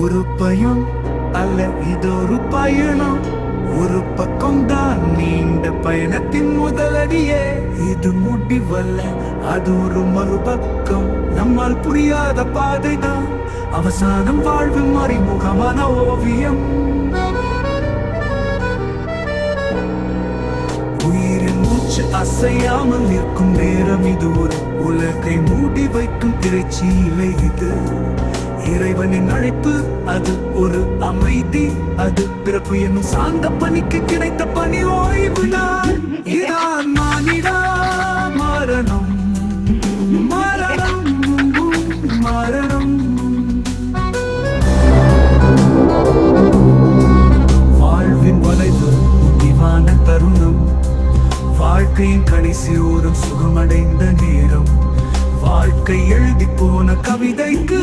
ஒரு பயம் அல்ல இதொரு பயணம். ஒரு பக்கம் தான் நீண்ட பயணத்தின் முதலடியே இது முடிவல்ல அது ஒரு மறுபக்கம். நம்மால் புரியாத பாதைதான். அவசானம் வாழ்வு மறைமுகமான ஓவியம். உயிரின் மூச்சு அசையாமல் நிற்கும் நேரம் இது ஒரு உலகை மூடி வைக்கும் திரைச்சீலை இது. இறைவனின் அழைப்பு அது ஒரு அமைதி. அது பிறப்பு என்னும் சாந்த பணிக்கு கிடைத்த பணி ஓய்வு நாள். இதான் மானிடா மரணம். மரணம் மரணம். வாழ்வின் வளைவு முடிவான தருணம். வாழ்க்கையின் கடைசி ஓரம் சுகமடைந்த நேரம். வாழ்க்கை எழுதி போன கவிதைக்கு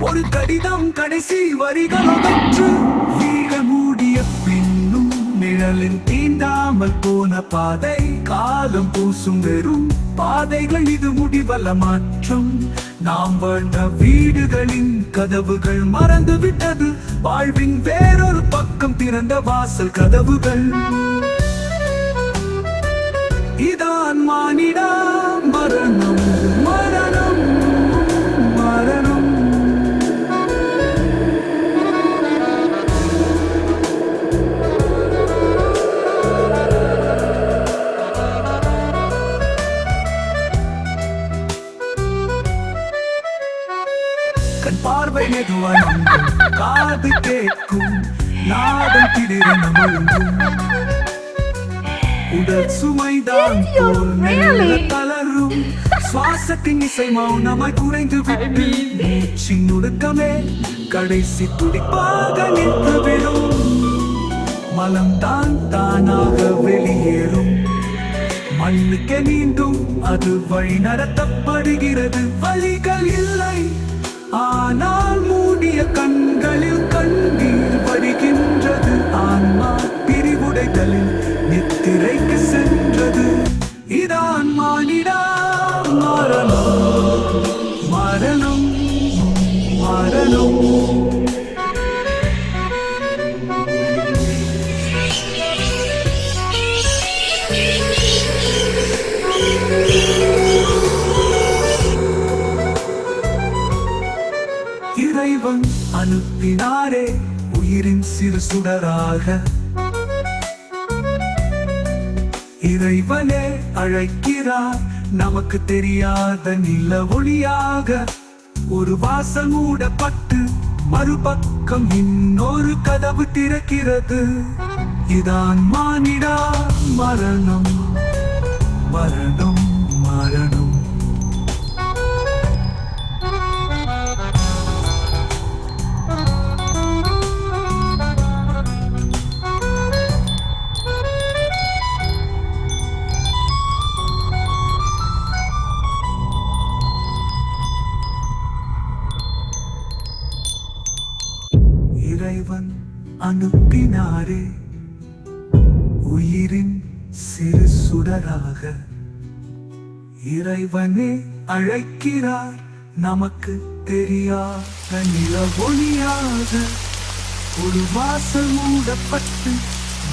ஒரு கடிதம் கடைசி வரிகளொன்று வீக மூடிய பின்னும் நிழலின் தீண்டாமல் போன பாதை காலம் பூசும் வெறும் பாதைகள். இது முடிவல்ல மாற்றம். நாம் வாழ்ந்த வீடுகளின் கதவுகள் மறந்து விட்டது வாழ்வின் வேறொரு பக்கம் திறந்த வாசல் கதவுகள். பார்வை மெதுவனம் காது கேட்கும். நாதம் திடீரென முழுங்கும். உடல் சுமைதான் போல் மெல்ல தளரும். சுவாசத்தின் இசை மௌனமாய் குறைந்து விட்டு மூச்சின் நுணுக்கமே கடைசி துடிப்பாக நின்று விடும். மலம் தான் தானாக வெளியேறும். மண்ணுக்கு மீண்டும் அது வழி நடத்தப்படுகிறது. வழிகள் இல்லை. ஆனால் மூடிய கண்களில் கண்ணீர் வடிகின்றது. ஆன்மா பிரிவுடைதலில் நித்திரைக்கு சென்றது. இதான் மானிடா மரணம் மரணம் மரணம். இறைவன் அனுப்பினாரே உயிரின் சிறு சுடராக. இறைவனே அழைக்கிறார் நமக்கு தெரியாத நில ஒளியாக. ஒரு வாசல் மூடப்பட்டு மறுபக்கம் இன்னொரு கதவு திறக்கிறது. இதான் மானிடா மரணம். மரணம் மரணம். இறைவன் அனுப்பினாரே. உயிரின் சிறு சுடராக இறைவனே அழைக்கிறார். நமக்கு தெரியாத நில ஒளியாக ஒரு வாசல் மூடப்பட்டு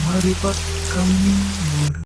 மறுபக்கம் இன்னொரு